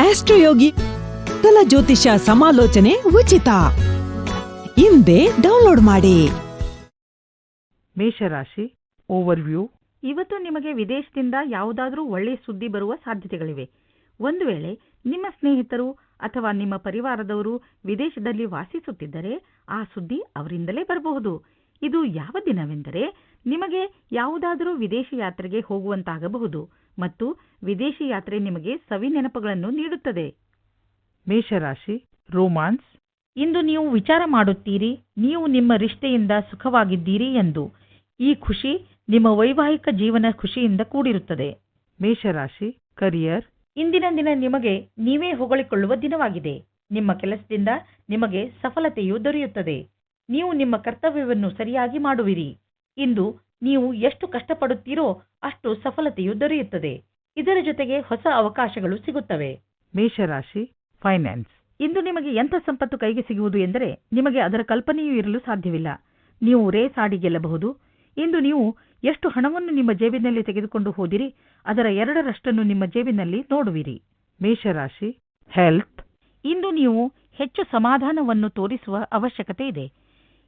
ಆಸ್ಟ್ರೋಯೋಗಿ ಕಲ ಜ್ಯೋತಿಷ ಸಮಾಲೋಚನೆ ಉಚಿತ. ಹಿಂದೆ ಡೌನ್ಲೋಡ್ ಮಾಡಿ. ಮೇಷರಾಶಿ ಓವರ್ವ್ಯೂ. ಇವತ್ತು ನಿಮಗೆ ವಿದೇಶದಿಂದ ಯಾವುದಾದ್ರೂ ಒಳ್ಳೆಯ ಸುದ್ದಿ ಬರುವ ಸಾಧ್ಯತೆಗಳಿವೆ. ಒಂದು ವೇಳೆ ನಿಮ್ಮ ಸ್ನೇಹಿತರು ಅಥವಾ ನಿಮ್ಮ ಪರಿವಾರದವರು ವಿದೇಶದಲ್ಲಿ ವಾಸಿಸುತ್ತಿದ್ದರೆ ಆ ಸುದ್ದಿ ಅವರಿಂದಲೇ ಬರಬಹುದು. ಇದು ಯಾವ ದಿನವೆಂದರೆ ನಿಮಗೆ ಯಾವುದಾದರೂ ವಿದೇಶಿ ಯಾತ್ರೆಗೆ ಹೋಗುವಂತಾಗಬಹುದು. ಮತ್ತು ವಿದೇಶಿ ಯಾತ್ರೆ ನಿಮಗೆ ಸವಿ ನೆನಪುಗಳನ್ನು ನೀಡುತ್ತದೆ. ಮೇಷರಾಶಿ ರೋಮಾನ್ಸ್. ಇಂದು ನೀವು ವಿಚಾರ ಮಾಡುತ್ತೀರಿ ನೀವು ನಿಮ್ಮ ರಿಷ್ಟೆಯಿಂದ ಸುಖವಾಗಿದ್ದೀರಿ ಎಂದು. ಈ ಖುಷಿ ನಿಮ್ಮ ವೈವಾಹಿಕ ಜೀವನ ಖುಷಿಯಿಂದ ಕೂಡಿರುತ್ತದೆ. ಮೇಷರಾಶಿ ಕರಿಯರ್. ಇಂದಿನ ದಿನ ನಿಮಗೆ ನೀವೇ ಹೊಗಳಿಕೊಳ್ಳುವ ದಿನವಾಗಿದೆ. ನಿಮ್ಮ ಕೆಲಸದಿಂದ ನಿಮಗೆ ಸಫಲತೆಯು ದೊರೆಯುತ್ತದೆ. ನೀವು ನಿಮ್ಮ ಕರ್ತವ್ಯವನ್ನು ಸರಿಯಾಗಿ ಮಾಡುವಿರಿ. ಇಂದು ನೀವು ಎಷ್ಟು ಕಷ್ಟಪಡುತ್ತೀರೋ ಅಷ್ಟು ಸಫಲತೆಯು ದೊರೆಯುತ್ತದೆ. ಇದರ ಜೊತೆಗೆ ಹೊಸ ಅವಕಾಶಗಳು ಸಿಗುತ್ತವೆ. ಮೇಷರಾಶಿ ಫೈನಾನ್ಸ್ ಇಂದು ನಿಮಗೆ ಎಂಥ ಸಂಪತ್ತು ಕೈಗೆ ಸಿಗುವುದು ಎಂದರೆ ನಿಮಗೆ ಅದರ ಕಲ್ಪನೆಯೂ ಇರಲು ಸಾಧ್ಯವಿಲ್ಲ. ನೀವು ರೇಸ್ ಆಡಿ ಗೆಲ್ಲಬಹುದು. ಇಂದು ನೀವು ಎಷ್ಟು ಹಣವನ್ನು ನಿಮ್ಮ ಜೇಬಿನಲ್ಲಿ ತೆಗೆದುಕೊಂಡು ಹೋದಿರಿ, ಅದರ ಎರಡರಷ್ಟನ್ನು ನಿಮ್ಮ ಜೇಬಿನಲ್ಲಿ ನೋಡುವಿರಿ. ಮೇಷರಾಶಿ ಹೆಲ್ತ್ ಇಂದು ನೀವು ಹೆಚ್ಚು ಸಮಾಧಾನವನ್ನು ತೋರಿಸುವ ಅವಶ್ಯಕತೆ ಇದೆ.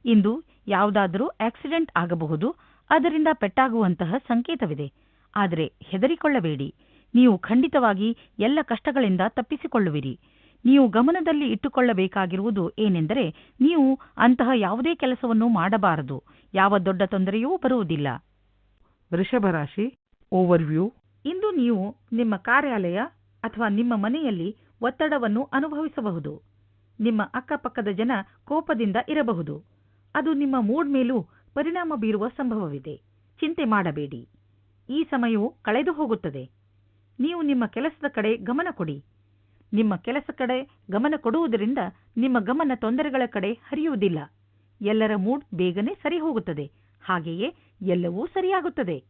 ಇಂದು ಯಾವುದಾದರೂ ಆಕ್ಸಿಡೆಂಟ್ ಆಗಬಹುದು ಅದರಿಂದ ಪೆಟ್ಟಾಗುವಂತಹ ಸಂಕೇತವಿದೆ. ಆದರೆ ಹೆದರಿಕೊಳ್ಳಬೇಡಿ. ನೀವು ಖಂಡಿತವಾಗಿ ಎಲ್ಲ ಕಷ್ಟಗಳಿಂದ ತಪ್ಪಿಸಿಕೊಳ್ಳುವಿರಿ. ನೀವು ಗಮನದಲ್ಲಿ ಇಟ್ಟುಕೊಳ್ಳಬೇಕಾಗಿರುವುದು ಏನೆಂದರೆ ನೀವು ಅಂತಹ ಯಾವುದೇ ಕೆಲಸವನ್ನು ಮಾಡಬಾರದು. ಯಾವ ದೊಡ್ಡ ತೊಂದರೆಯೂ ಬರುವುದಿಲ್ಲ. ವೃಷಭರಾಶಿ ಓವರ್ವ್ಯೂ ಇಂದು ನೀವು ನಿಮ್ಮ ಕಾರ್ಯಾಲಯ ಅಥವಾ ನಿಮ್ಮ ಮನೆಯಲ್ಲಿ ಒತ್ತಡವನ್ನು ಅನುಭವಿಸಬಹುದು. ನಿಮ್ಮ ಅಕ್ಕಪಕ್ಕದ ಜನ ಕೋಪದಿಂದ ಇರಬಹುದು. ಅದು ನಿಮ್ಮ ಮೂಡ್ ಮೇಲೂ ಪರಿಣಾಮ ಬೀರುವ ಸಂಭವವಿದೆ. ಚಿಂತೆ ಮಾಡಬೇಡಿ. ಈ ಸಮಯವು ಕಳೆದು ಹೋಗುತ್ತದೆ. ನೀವು ನಿಮ್ಮ ಕೆಲಸದ ಕಡೆ ಗಮನ ಕೊಡಿ. ನಿಮ್ಮ ಕೆಲಸ ಕಡೆ ಗಮನ ಕೊಡುವುದರಿಂದ ನಿಮ್ಮ ಗಮನ ತೊಂದರೆಗಳ ಕಡೆ ಹರಿಯುವುದಿಲ್ಲ. ಎಲ್ಲರ ಮೂಡ್ ಬೇಗನೆ ಸರಿ ಹೋಗುತ್ತದೆ. ಹಾಗೆಯೇ ಎಲ್ಲವೂ ಸರಿಯಾಗುತ್ತದೆ.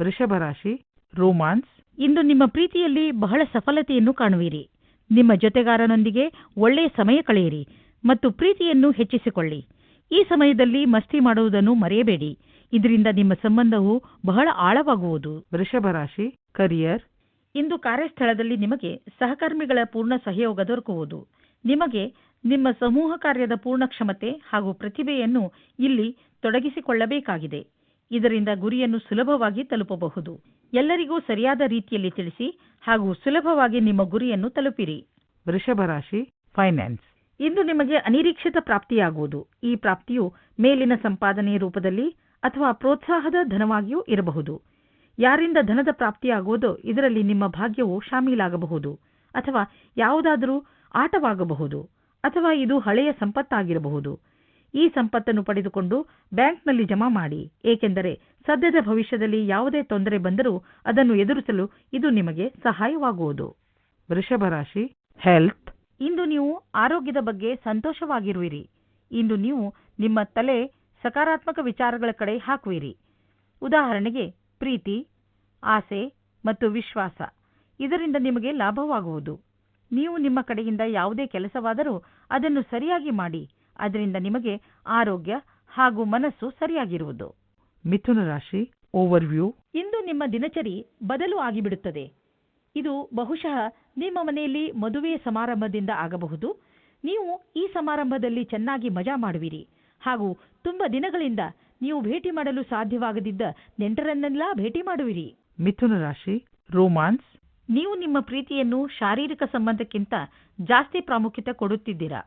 ವೃಷಭರಾಶಿ ರೋಮಾನ್ಸ್ ಇಂದು ನಿಮ್ಮ ಪ್ರೀತಿಯಲ್ಲಿ ಬಹಳ ಸಫಲತೆಯನ್ನು ಕಾಣುವಿರಿ. ನಿಮ್ಮ ಜೊತೆಗಾರನೊಂದಿಗೆ ಒಳ್ಳೆಯ ಸಮಯ ಕಳೆಯಿರಿ ಮತ್ತು ಪ್ರೀತಿಯನ್ನು ಹೆಚ್ಚಿಸಿಕೊಳ್ಳಿ. ಈ ಸಮಯದಲ್ಲಿ ಮಸ್ತಿ ಮಾಡುವುದನ್ನು ಮರೆಯಬೇಡಿ. ಇದರಿಂದ ನಿಮ್ಮ ಸಂಬಂಧವು ಬಹಳ ಆಳವಾಗುವುದು. ವೃಷಭ ರಾಶಿ ಕರಿಯರ್ ಇಂದು ಕಾರ್ಯಸ್ಥಳದಲ್ಲಿ ನಿಮಗೆ ಸಹಕರ್ಮಿಗಳ ಪೂರ್ಣ ಸಹಯೋಗ ದೊರಕುವುದು. ನಿಮಗೆ ನಿಮ್ಮ ಸಮೂಹ ಕಾರ್ಯದ ಪೂರ್ಣ ಕ್ಷಮತೆ ಹಾಗೂ ಪ್ರತಿಭೆಯನ್ನು ಇಲ್ಲಿ ತೊಡಗಿಸಿಕೊಳ್ಳಬೇಕಾಗಿದೆ. ಇದರಿಂದ ಗುರಿಯನ್ನು ಸುಲಭವಾಗಿ ತಲುಪಬಹುದು. ಎಲ್ಲರಿಗೂ ಸರಿಯಾದ ರೀತಿಯಲ್ಲಿ ತಿಳಿಸಿ ಹಾಗೂ ಸುಲಭವಾಗಿ ನಿಮ್ಮ ಗುರಿಯನ್ನು ತಲುಪಿರಿ. ವೃಷಭ ರಾಶಿ ಫೈನಾನ್ಸ್ ಇಂದು ನಿಮಗೆ ಅನಿರೀಕ್ಷಿತ ಪ್ರಾಪ್ತಿಯಾಗುವುದು. ಈ ಪ್ರಾಪ್ತಿಯು ಮೇಲಿನ ಸಂಪಾದನೆಯ ರೂಪದಲ್ಲಿ ಅಥವಾ ಪ್ರೋತ್ಸಾಹದ ಧನವಾಗಿಯೂ ಇರಬಹುದು. ಯಾರಿಂದ ಧನದ ಪ್ರಾಪ್ತಿಯಾಗುವುದೋ ಇದರಲ್ಲಿ ನಿಮ್ಮ ಭಾಗ್ಯವು ಶಾಮೀಲಾಗಬಹುದು. ಅಥವಾ ಯಾವುದಾದರೂ ಆಟವಾಗಬಹುದು. ಅಥವಾ ಇದು ಹಳೆಯ ಸಂಪತ್ತಾಗಿರಬಹುದು. ಈ ಸಂಪತ್ತನ್ನು ಪಡೆದುಕೊಂಡು ಬ್ಯಾಂಕ್ನಲ್ಲಿ ಜಮಾ ಮಾಡಿ. ಏಕೆಂದರೆ ಸದ್ಯದ ಭವಿಷ್ಯದಲ್ಲಿ ಯಾವುದೇ ತೊಂದರೆ ಬಂದರೂ ಅದನ್ನು ಎದುರಿಸಲು ಇದು ನಿಮಗೆ ಸಹಾಯವಾಗುವುದು. ವೃಷಭರಾಶಿ ಹೆಲ್ತ್ ಇಂದು ನೀವು ಆರೋಗ್ಯದ ಬಗ್ಗೆ ಸಂತೋಷವಾಗಿರುವಿರಿ. ಇಂದು ನೀವು ನಿಮ್ಮ ತಲೆ ಸಕಾರಾತ್ಮಕ ವಿಚಾರಗಳ ಕಡೆ ಹಾಕುವಿರಿ. ಉದಾಹರಣೆಗೆ ಪ್ರೀತಿ ಆಸೆ ಮತ್ತು ವಿಶ್ವಾಸ. ಇದರಿಂದ ನಿಮಗೆ ಲಾಭವಾಗುವುದು. ನೀವು ನಿಮ್ಮ ಕಡೆಯಿಂದ ಯಾವುದೇ ಕೆಲಸವಾದರೂ ಅದನ್ನು ಸರಿಯಾಗಿ ಮಾಡಿ. ಅದರಿಂದ ನಿಮಗೆ ಆರೋಗ್ಯ ಹಾಗೂ ಮನಸ್ಸು ಸರಿಯಾಗಿರುವುದು. ಮಿಥುನ ರಾಶಿ ಓವರ್ವ್ಯೂ ಇಂದು ನಿಮ್ಮ ದಿನಚರಿ ಬದಲು ಆಗಿಬಿಡುತ್ತದೆ. ಇದು ಬಹುಶಃ ನಿಮ್ಮ ಮನೆಯಲ್ಲಿ ಮದುವೆಯ ಸಮಾರಂಭದಿಂದ ಆಗಬಹುದು. ನೀವು ಈ ಸಮಾರಂಭದಲ್ಲಿ ಚೆನ್ನಾಗಿ ಮಜಾ ಮಾಡುವಿರಿ. ಹಾಗೂ ತುಂಬ ದಿನಗಳಿಂದ ನೀವು ಭೇಟಿ ಮಾಡಲು ಸಾಧ್ಯವಾಗದಿದ್ದ ನೆಂಟರನ್ನೆಲ್ಲ ಭೇಟಿ ಮಾಡುವಿರಿ. ಮಿಥುನ ರಾಶಿ ರೋಮಾನ್ಸ್. ನೀವು ನಿಮ್ಮ ಪ್ರೀತಿಯನ್ನು ಶಾರೀರಿಕ ಸಂಬಂಧಕ್ಕಿಂತ ಜಾಸ್ತಿ ಪ್ರಾಮುಖ್ಯತೆ ಕೊಡುತ್ತಿದ್ದೀರಾ?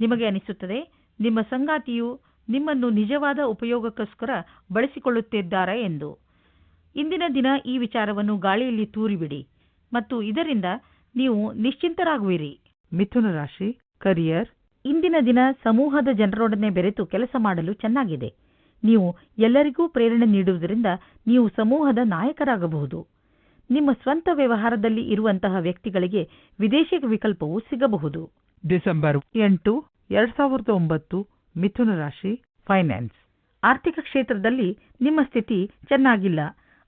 ನಿಮಗೆ ಅನಿಸುತ್ತದೆ ನಿಮ್ಮ ಸಂಗಾತಿಯು ನಿಮ್ಮನ್ನು ನಿಜವಾದ ಉಪಯೋಗಕ್ಕೋಸ್ಕರ ಬಳಸಿಕೊಳ್ಳುತ್ತಿದ್ದಾರೆ ಎಂದು. ಇಂದಿನ ದಿನ ಈ ವಿಚಾರವನ್ನು ಗಾಳಿಯಲ್ಲಿ ತೂರಿಬಿಡಿ. ಮತ್ತು ಇದರಿಂದ ನೀವು ನಿಶ್ಚಿಂತರಾಗುವಿರಿ. ಮಿಥುನ ರಾಶಿ ಕರಿಯರ್ ಇಂದಿನ ದಿನ ಸಮೂಹದ ಜನರೊಡನೆ ಬೆರೆತು ಕೆಲಸ ಮಾಡಲು ಚೆನ್ನಾಗಿದೆ. ನೀವು ಎಲ್ಲರಿಗೂ ಪ್ರೇರಣೆ ನೀಡುವುದರಿಂದ ನೀವು ಸಮೂಹದ ನಾಯಕರಾಗಬಹುದು. ನಿಮ್ಮ ಸ್ವಂತ ವ್ಯವಹಾರದಲ್ಲಿ ಇರುವಂತಹ ವ್ಯಕ್ತಿಗಳಿಗೆ ವಿದೇಶಿ ವಿಕಲ್ಪವು ಸಿಗಬಹುದು. ಡಿಸೆಂಬರ್ ಎಂಟು ಎರಡ್ ಸಾವಿರದ ಒಂಬತ್ತು ಮಿಥುನ ರಾಶಿ ಫೈನಾನ್ಸ್ ಆರ್ಥಿಕ ಕ್ಷೇತ್ರದಲ್ಲಿ ನಿಮ್ಮ ಸ್ಥಿತಿ ಚೆನ್ನಾಗಿಲ್ಲ.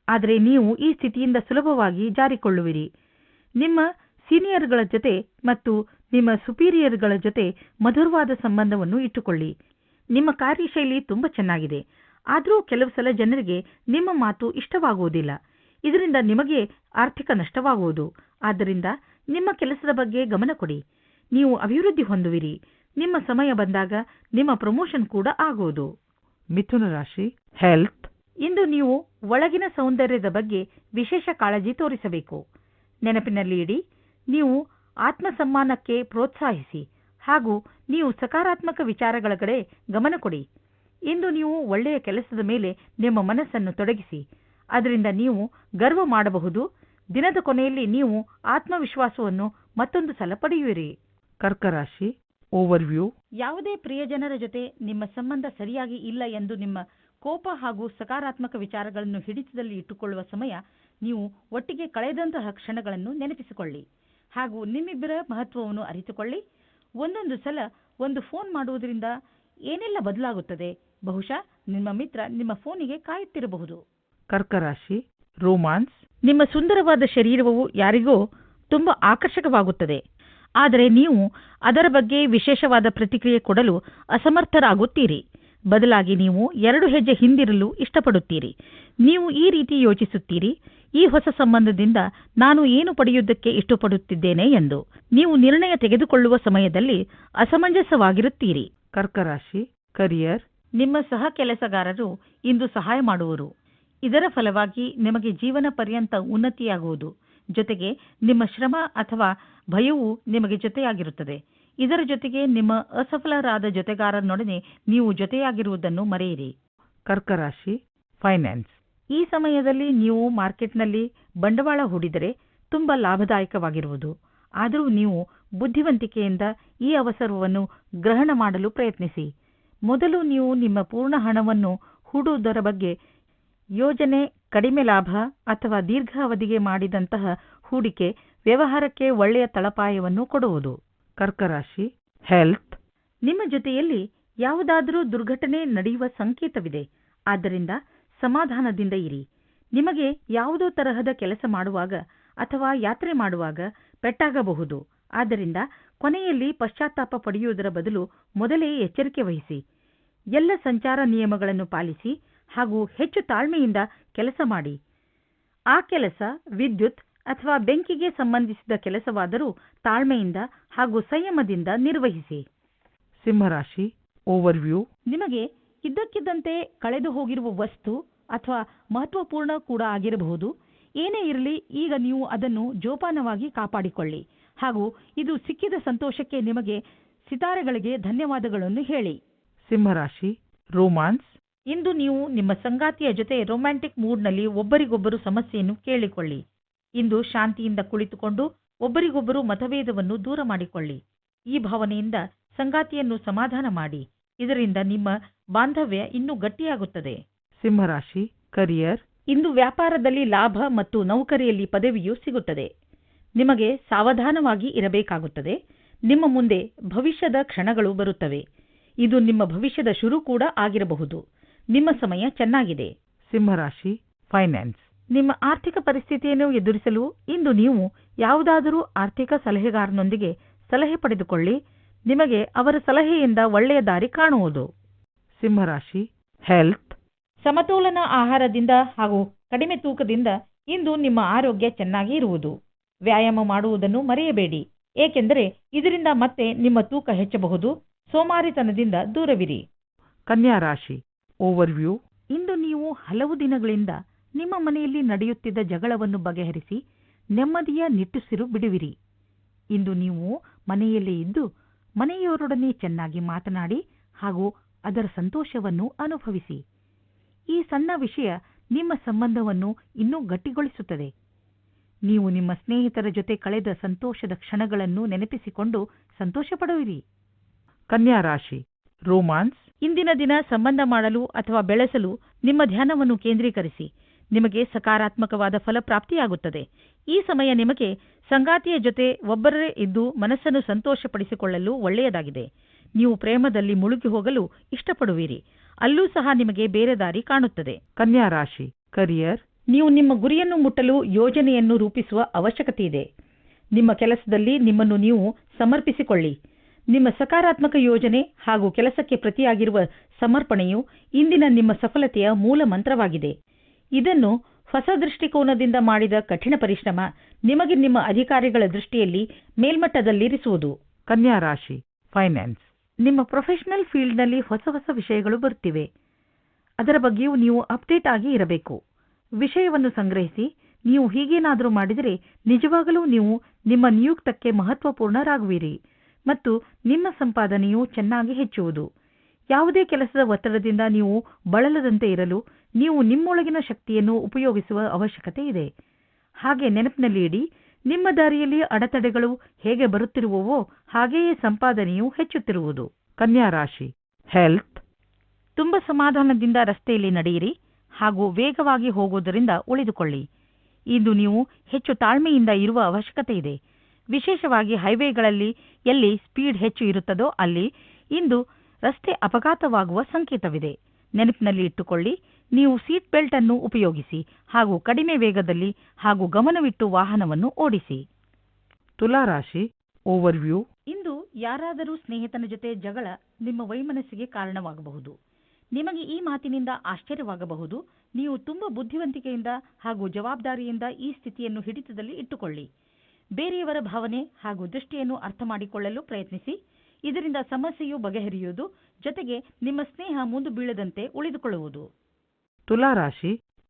ಆದರೆ ನೀವು ಈ ಸ್ಥಿತಿಯಿಂದ ಸುಲಭವಾಗಿ ಜಾರಿಕೊಳ್ಳುವಿರಿ. ನಿಮ್ಮ ಸೀನಿಯರ್ಗಳ ಜೊತೆ ಮತ್ತು ನಿಮ್ಮ ಸುಪೀರಿಯರ್ಗಳ ಜೊತೆ ಮಧುರವಾದ ಸಂಬಂಧವನ್ನು ಇಟ್ಟುಕೊಳ್ಳಿ. ನಿಮ್ಮ ಕಾರ್ಯಶೈಲಿ ತುಂಬಾ ಚೆನ್ನಾಗಿದೆ. ಆದರೂ ಕೆಲವು ಸಲ ಜನರಿಗೆ ನಿಮ್ಮ ಮಾತು ಇಷ್ಟವಾಗುವುದಿಲ್ಲ. ಇದರಿಂದ ನಿಮಗೆ ಆರ್ಥಿಕ ನಷ್ಟವಾಗುವುದು. ಆದ್ದರಿಂದ ನಿಮ್ಮ ಕೆಲಸದ ಬಗ್ಗೆ ಗಮನ ಕೊಡಿ. ನೀವು ಅಭಿವೃದ್ಧಿ ಹೊಂದುವಿರಿ. ನಿಮ್ಮ ಸಮಯ ಬಂದಾಗ ನಿಮ್ಮ ಪ್ರಮೋಷನ್ ಕೂಡ ಆಗುವುದು. ಮಿಥುನ ರಾಶಿ ಹೆಲ್ತ್ ಇಂದು ನೀವು ಒಳಗಿನ ಸೌಂದರ್ಯದ ಬಗ್ಗೆ ವಿಶೇಷ ಕಾಳಜಿ ತೋರಿಸಬೇಕು. ನೆನಪಿನಲ್ಲಿ ಇಡಿ ನೀವು ಆತ್ಮಸಮ್ಮಾನಕ್ಕೆ ಪ್ರೋತ್ಸಾಹಿಸಿ ಹಾಗೂ ನೀವು ಸಕಾರಾತ್ಮಕ ವಿಚಾರಗಳ ಕಡೆ ಗಮನ ಕೊಡಿ. ಇಂದು ನೀವು ಒಳ್ಳೆಯ ಕೆಲಸದ ಮೇಲೆ ನಿಮ್ಮ ಮನಸ್ಸನ್ನು ತೊಡಗಿಸಿ ಅದರಿಂದ ನೀವು ಗರ್ವ ಮಾಡಬಹುದು. ದಿನದ ಕೊನೆಯಲ್ಲಿ ನೀವು ಆತ್ಮವಿಶ್ವಾಸವನ್ನು ಮತ್ತೊಂದು ಸಲ ಪಡೆಯುವಿರಿ. ಕರ್ಕರಾಶಿ ಓವರ್ವ್ಯೂ ಯಾವುದೇ ಪ್ರಿಯಜನರ ಜೊತೆ ನಿಮ್ಮ ಸಂಬಂಧ ಸರಿಯಾಗಿ ಇಲ್ಲ ಎಂದು ನಿಮ್ಮ ಕೋಪ ಹಾಗೂ ಸಕಾರಾತ್ಮಕ ವಿಚಾರಗಳನ್ನು ಹಿಡಿತದಲ್ಲಿ ಇಟ್ಟುಕೊಳ್ಳುವ ಸಮಯ ನೀವು ಒಟ್ಟಿಗೆ ಕಳೆದಂತಹ ಕ್ಷಣಗಳನ್ನು ನೆನಪಿಸಿಕೊಳ್ಳಿ. ಹಾಗೂ ನಿಮ್ಮಿಬ್ಬರ ಮಹತ್ವವನ್ನು ಅರಿತುಕೊಳ್ಳಿ. ಒಂದೊಂದು ಸಲ ಒಂದು ಫೋನ್ ಮಾಡುವುದರಿಂದ ಏನೆಲ್ಲ ಬದಲಾಗುತ್ತದೆ? ಬಹುಶಃ ನಿಮ್ಮ ಮಿತ್ರ ನಿಮ್ಮ ಫೋನಿಗೆ ಕಾಯುತ್ತಿರಬಹುದು. ಕರ್ಕರಾಶಿ ರೋಮಾನ್ಸ್. ನಿಮ್ಮ ಸುಂದರವಾದ ಶರೀರವು ಯಾರಿಗೋ ತುಂಬಾ ಆಕರ್ಷಕವಾಗುತ್ತದೆ. ಆದರೆ ನೀವು ಅದರ ಬಗ್ಗೆ ವಿಶೇಷವಾದ ಪ್ರತಿಕ್ರಿಯೆ ಕೊಡಲು ಅಸಮರ್ಥರಾಗುತ್ತೀರಿ. ಬದಲಾಗಿ ನೀವು ಎರಡು ಹೆಜ್ಜೆ ಹಿಂದಿರಲು ಇಷ್ಟಪಡುತ್ತೀರಿ. ನೀವು ಈ ರೀತಿ ಯೋಚಿಸುತ್ತೀರಿ ಈ ಹೊಸ ಸಂಬಂಧದಿಂದ ನಾನು ಏನು ಪಡೆಯುವುದಕ್ಕೆ ಇಷ್ಟಪಡುತ್ತಿದ್ದೇನೆ ಎಂದು. ನೀವು ನಿರ್ಣಯ ತೆಗೆದುಕೊಳ್ಳುವ ಸಮಯದಲ್ಲಿ ಅಸಮಂಜಸವಾಗಿರುತ್ತೀರಿ. ಕರ್ಕರಾಶಿ ಕರಿಯರ್. ನಿಮ್ಮ ಸಹ ಕೆಲಸಗಾರರು ಇಂದು ಸಹಾಯ ಮಾಡುವರು. ಇದರ ಫಲವಾಗಿ ನಿಮಗೆ ಜೀವನ ಪರ್ಯಂತ ಉನ್ನತಿಯಾಗುವುದು. ಜೊತೆಗೆ ನಿಮ್ಮ ಶ್ರಮ ಅಥವಾ ಭಯವು ನಿಮಗೆ ಜೊತೆಯಾಗಿರುತ್ತದೆ. ಇದರ ಜೊತೆಗೆ ನಿಮ್ಮ ಅಸಫಲರಾದ ಜೊತೆಗಾರನೊಡನೆ ನೀವು ಜೊತೆಯಾಗಿರುವುದನ್ನು ಮರೆಯಿರಿ. ಕರ್ಕರಾಶಿ ಫೈನಾನ್ಸ್ ಈ ಸಮಯದಲ್ಲಿ ನೀವು ಮಾರ್ಕೆಟ್ನಲ್ಲಿ ಬಂಡವಾಳ ಹೂಡಿದರೆ ತುಂಬ ಲಾಭದಾಯಕವಾಗಿರುವುದು. ಆದರೂ ನೀವು ಬುದ್ಧಿವಂತಿಕೆಯಿಂದ ಈ ಅವಸರವನ್ನು ಗ್ರಹಣ ಮಾಡಲು ಪ್ರಯತ್ನಿಸಿ. ಮೊದಲು ನೀವು ನಿಮ್ಮ ಪೂರ್ಣ ಹಣವನ್ನು ಹೂಡುವುದರ ಬಗ್ಗೆ ಯೋಜನೆ ಕಡಿಮೆ ಲಾಭ ಅಥವಾ ದೀರ್ಘಾವಧಿಗೆ ಮಾಡಿದಂತಹ ಹೂಡಿಕೆ ವ್ಯವಹಾರಕ್ಕೆ ಒಳ್ಳೆಯ ತಳಪಾಯವನ್ನು ಕೊಡುವುದು. ಕರ್ಕ ರಾಶಿ ಹೆಲ್ತ್ ನಿಮ್ಮ ಜೊತೆಯಲ್ಲಿ ಯಾವುದಾದರೂ ದುರ್ಘಟನೆ ನಡೆಯುವ ಸಂಕೇತವಿದೆ. ಆದ್ದರಿಂದ ಸಮಾಧಾನದಿಂದ ಇರಿ. ನಿಮಗೆ ಯಾವುದೋ ತರಹದ ಕೆಲಸ ಮಾಡುವಾಗ ಅಥವಾ ಯಾತ್ರೆ ಮಾಡುವಾಗ ಪೆಟ್ಟಾಗಬಹುದು. ಆದ್ದರಿಂದ ಕೊನೆಯಲ್ಲಿ ಪಶ್ಚಾತ್ತಾಪ ಪಡೆಯುವುದರ ಬದಲು ಮೊದಲೇ ಎಚ್ಚರಿಕೆ ವಹಿಸಿ. ಎಲ್ಲ ಸಂಚಾರ ನಿಯಮಗಳನ್ನು ಪಾಲಿಸಿ ಹಾಗೂ ಹೆಚ್ಚು ತಾಳ್ಮೆಯಿಂದ ಕೆಲಸ ಮಾಡಿ. ಆ ಕೆಲಸ ವಿದ್ಯುತ್ ಅಥವಾ ಬೆಂಕಿಗೆ ಸಂಬಂಧಿಸಿದ ಕೆಲಸವಾದರೂ ತಾಳ್ಮೆಯಿಂದ ಹಾಗೂ ಸಂಯಮದಿಂದ ನಿರ್ವಹಿಸಿ. ಸಿಂಹರಾಶಿ ಓವರ್ವ್ಯೂ ನಿಮಗೆ ಇದ್ದಕ್ಕಿದ್ದಂತೆ ಕಳೆದು ಹೋಗಿರುವ ವಸ್ತು ಅಥವಾ ಮಹತ್ವಪೂರ್ಣ ಕೂಡ ಆಗಿರಬಹುದು. ಏನೇ ಇರಲಿ ಈಗ ನೀವು ಅದನ್ನು ಜೋಪಾನವಾಗಿ ಕಾಪಾಡಿಕೊಳ್ಳಿ. ಹಾಗೂ ಇದು ಸಿಕ್ಕಿದ ಸಂತೋಷಕ್ಕೆ ನಿಮಗೆ ಸಿತಾರೆಗಳಿಗೆ ಧನ್ಯವಾದಗಳನ್ನು ಹೇಳಿ. ಸಿಂಹರಾಶಿ ರೋಮಾನ್ಸ್ ಇಂದು ನೀವು ನಿಮ್ಮ ಸಂಗಾತಿಯ ಜೊತೆ ರೊಮ್ಯಾಂಟಿಕ್ ಮೂಡ್ನಲ್ಲಿ ಒಬ್ಬರಿಗೊಬ್ಬರು ಸಮಸ್ಯೆಯನ್ನು ಕೇಳಿಕೊಳ್ಳಿ. ಇಂದು ಶಾಂತಿಯಿಂದ ಕುಳಿತುಕೊಂಡು ಒಬ್ಬರಿಗೊಬ್ಬರು ಮತಭೇದವನ್ನು ದೂರ ಮಾಡಿಕೊಳ್ಳಿ. ಈ ಭಾವನೆಯಿಂದ ಸಂಗಾತಿಯನ್ನು ಸಮಾಧಾನ ಮಾಡಿ. ಇದರಿಂದ ನಿಮ್ಮ ಬಾಂಧವ್ಯ ಇನ್ನೂ ಗಟ್ಟಿಯಾಗುತ್ತದೆ. ಸಿಂಹರಾಶಿ ಕರಿಯರ್ ಇಂದು ವ್ಯಾಪಾರದಲ್ಲಿ ಲಾಭ ಮತ್ತು ನೌಕರಿಯಲ್ಲಿ ಪದವಿಯು ಸಿಗುತ್ತದೆ. ನಿಮಗೆ ಸಾವಧಾನವಾಗಿ ಇರಬೇಕಾಗುತ್ತದೆ. ನಿಮ್ಮ ಮುಂದೆ ಭವಿಷ್ಯದ ಕ್ಷಣಗಳು ಬರುತ್ತವೆ. ಇದು ನಿಮ್ಮ ಭವಿಷ್ಯದ ಶುರು ಕೂಡ ಆಗಿರಬಹುದು. ನಿಮ್ಮ ಸಮಯ ಚೆನ್ನಾಗಿದೆ. ಸಿಂಹರಾಶಿ ಫೈನಾನ್ಸ್ ನಿಮ್ಮ ಆರ್ಥಿಕ ಪರಿಸ್ಥಿತಿಯನ್ನು ಎದುರಿಸಲು ಇಂದು ನೀವು ಯಾವುದಾದರೂ ಆರ್ಥಿಕ ಸಲಹೆಗಾರನೊಂದಿಗೆ ಸಲಹೆ ಪಡೆದುಕೊಳ್ಳಿ. ನಿಮಗೆ ಅವರ ಸಲಹೆಯಿಂದ ಒಳ್ಳೆಯ ದಾರಿ ಕಾಣುವುದು. ಸಿಂಹರಾಶಿ ಹೆಲ್ತ್ ಸಮತೋಲನ ಆಹಾರದಿಂದ ಹಾಗೂ ಕಡಿಮೆ ತೂಕದಿಂದ ಇಂದು ನಿಮ್ಮ ಆರೋಗ್ಯ ಚೆನ್ನಾಗಿ ಇರುವುದು. ವ್ಯಾಯಾಮ ಮಾಡುವುದನ್ನು ಮರೆಯಬೇಡಿ. ಏಕೆಂದರೆ ಇದರಿಂದ ಮತ್ತೆ ನಿಮ್ಮ ತೂಕ ಹೆಚ್ಚಬಹುದು. ಸೋಮಾರಿತನದಿಂದ ದೂರವಿರಿ. ಕನ್ಯಾ ರಾಶಿ ಓವರ್ವ್ಯೂ ಇಂದು ನೀವು ಹಲವು ದಿನಗಳಿಂದ ನಿಮ್ಮ ಮನೆಯಲ್ಲಿ ನಡೆಯುತ್ತಿದ್ದ ಜಗಳವನ್ನು ಬಗೆಹರಿಸಿ ನೆಮ್ಮದಿಯ ನಿಟ್ಟುಸಿರು ಬಿಡುವಿರಿ. ಇಂದು ನೀವು ಮನೆಯಲ್ಲೇ ಇದ್ದು ಮನೆಯವರೊಡನೆ ಚೆನ್ನಾಗಿ ಮಾತನಾಡಿ ಹಾಗೂ ಅದರ ಸಂತೋಷವನ್ನು ಅನುಭವಿಸಿ. ಈ ಸಣ್ಣ ವಿಷಯ ನಿಮ್ಮ ಸಂಬಂಧವನ್ನು ಇನ್ನೂ ಗಟ್ಟಿಗೊಳಿಸುತ್ತದೆ. ನೀವು ನಿಮ್ಮ ಸ್ನೇಹಿತರ ಜೊತೆ ಕಳೆದ ಸಂತೋಷದ ಕ್ಷಣಗಳನ್ನು ನೆನಪಿಸಿಕೊಂಡು ಸಂತೋಷಪಡುವಿರಿ. ಕನ್ಯಾ ರಾಶಿ ರೋಮಾನ್ಸ್. ಇಂದಿನ ದಿನ ಸಂಬಂಧ ಮಾಡಲು ಅಥವಾ ಬೆಳೆಸಲು ನಿಮ್ಮ ಧ್ಯಾನವನ್ನು ಕೇಂದ್ರೀಕರಿಸಿ. ನಿಮಗೆ ಸಕಾರಾತ್ಮಕವಾದ ಫಲಪ್ರಾಪ್ತಿಯಾಗುತ್ತದೆ ಈ ಸಮಯ ನಿಮಗೆ ಸಂಗಾತಿಯ ಜೊತೆ ಒಬ್ಬರೇ ಇದ್ದು ಮನಸ್ಸನ್ನು ಸಂತೋಷಪಡಿಸಿಕೊಳ್ಳಲು ಒಳ್ಳೆಯದಾಗಿದೆ. ನೀವು ಪ್ರೇಮದಲ್ಲಿ ಮುಳುಗಿ ಹೋಗಲು ಇಷ್ಟಪಡುವಿರಿ. ಅಲ್ಲೂ ಸಹ ನಿಮಗೆ ಬೇರೆ ದಾರಿ ಕಾಣುತ್ತದೆ. ಕನ್ಯಾ ರಾಶಿ ಕರಿಯರ್ ನೀವು ನಿಮ್ಮ ಗುರಿಯನ್ನು ಮುಟ್ಟಲು ಯೋಜನೆಯನ್ನು ರೂಪಿಸುವ ಅವಶ್ಯಕತೆ ಇದೆ. ನಿಮ್ಮ ಕೆಲಸದಲ್ಲಿ ನಿಮ್ಮನ್ನು ನೀವು ಸಮರ್ಪಿಸಿಕೊಳ್ಳಿ. ನಿಮ್ಮ ಸಕಾರಾತ್ಮಕ ಯೋಜನೆ ಹಾಗೂ ಕೆಲಸಕ್ಕೆ ಪ್ರತಿಯಾಗಿರುವ ಸಮರ್ಪಣೆಯು ಇಂದಿನ ನಿಮ್ಮ ಸಫಲತೆಯ ಮೂಲ ಮಂತ್ರವಾಗಿದೆ. ಇದನ್ನು ಹೊಸ ದೃಷ್ಟಿಕೋನದಿಂದ ಮಾಡಿದ ಕಠಿಣ ಪರಿಶ್ರಮ ನಿಮಗೆ ನಿಮ್ಮ ಅಧಿಕಾರಿಗಳ ದೃಷ್ಟಿಯಲ್ಲಿ ಮೇಲ್ಮಟ್ಟದಲ್ಲಿರಿಸುವುದು. ಕನ್ಯಾ ರಾಶಿ ಫೈನಾನ್ಸ್ ನಿಮ್ಮ ಪ್ರೊಫೆಷನಲ್ ಫೀಲ್ಡ್ನಲ್ಲಿ ಹೊಸ ಹೊಸ ವಿಷಯಗಳು ಬರುತ್ತಿವೆ ಅದರ ಬಗ್ಗೆಯೂ ನೀವು ಅಪ್ಡೇಟ್ ಆಗಿ ಇರಬೇಕು. ವಿಷಯವನ್ನು ಸಂಗ್ರಹಿಸಿ, ನೀವು ಹೀಗೇನಾದರೂ ಮಾಡಿದರೆ ನಿಜವಾಗಲೂ ನೀವು ನಿಮ್ಮ ನಿಯುಕ್ತಕ್ಕೆ ಮಹತ್ವಪೂರ್ಣರಾಗುವಿರಿ ಮತ್ತು ನಿಮ್ಮ ಸಂಪಾದನೆಯು ಚೆನ್ನಾಗಿ ಹೆಚ್ಚುವುದು. ಯಾವುದೇ ಕೆಲಸದ ಒತ್ತಡದಿಂದ ನೀವು ಬಳಲದಂತೆ ಇರಲು ನೀವು ನಿಮ್ಮೊಳಗಿನ ಶಕ್ತಿಯನ್ನು ಉಪಯೋಗಿಸುವ ಅವಶ್ಯಕತೆ ಇದೆ. ಹಾಗೆ ನೆನಪಿನಲ್ಲಿ ಇಡಿ, ನಿಮ್ಮ ದಾರಿಯಲ್ಲಿ ಅಡೆತಡೆಗಳು ಹೇಗೆ ಬರುತ್ತಿರುವವೋ ಹಾಗೆಯೇ ಸಂಪಾದನೆಯು ಹೆಚ್ಚುತ್ತಿರುವುದು. ಕನ್ಯಾ ರಾಶಿ. ಹೆಲ್ತ್ ತುಂಬಾ ಸಮಾಧಾನದಿಂದ ರಸ್ತೆಯಲ್ಲಿ ನಡೆಯಿರಿ, ಹಾಗೂ ವೇಗವಾಗಿ ಹೋಗುವುದರಿಂದ ಉಳಿದುಕೊಳ್ಳಿ. ಇಂದು ನೀವು ಹೆಚ್ಚು ತಾಳ್ಮೆಯಿಂದ ಇರುವ ಅವಶ್ಯಕತೆ ಇದೆ. ವಿಶೇಷವಾಗಿ ಹೈವೇಗಳಲ್ಲಿ ಎಲ್ಲಿ ಸ್ಪೀಡ್ ಹೆಚ್ಚು ಇರುತ್ತದೋ ಅಲ್ಲಿ ಇಂದು ರಸ್ತೆ ಅಪಘಾತವಾಗುವ ಸಂಕೇತವಿದೆ. ನೆನಪಿನಲ್ಲಿ ಇಟ್ಟುಕೊಳ್ಳಿ ನೀವು ಸೀಟ್ ಬೆಲ್ಟ್ ಅನ್ನು ಉಪಯೋಗಿಸಿ ಹಾಗೂ ಕಡಿಮೆ ವೇಗದಲ್ಲಿ ಹಾಗೂ ಗಮನವಿಟ್ಟು ವಾಹನವನ್ನು ಓಡಿಸಿ. ತುಲಾರಾಶಿ ಓವರ್ವ್ಯೂ ಇಂದು ಯಾರಾದರೂ ಸ್ನೇಹಿತನ ಜೊತೆ ಜಗಳ ನಿಮ್ಮ ವೈಮನಸ್ಸಿಗೆ ಕಾರಣವಾಗಬಹುದು. ನಿಮಗೆ ಈ ಮಾತಿನಿಂದ ಆಶ್ಚರ್ಯವಾಗಬಹುದು. ನೀವು ತುಂಬ ಬುದ್ಧಿವಂತಿಕೆಯಿಂದ ಹಾಗೂ ಜವಾಬ್ದಾರಿಯಿಂದ ಈ ಸ್ಥಿತಿಯನ್ನು ಹಿಡಿತದಲ್ಲಿ ಇಟ್ಟುಕೊಳ್ಳಿ. ಬೇರೆಯವರ ಭಾವನೆ ಹಾಗೂ ದೃಷ್ಟಿಯನ್ನು ಅರ್ಥ ಮಾಡಿಕೊಳ್ಳಲು ಪ್ರಯತ್ನಿಸಿ. ಇದರಿಂದ ಸಮಸ್ಯೆಯು ಬಗೆಹರಿಯುವುದು ಜೊತೆಗೆ ನಿಮ್ಮ ಸ್ನೇಹ ಮುಂದೆ ಬೀಳದಂತೆ ಉಳಿದುಕೊಳ್ಳುವುದು. ತುಲಾ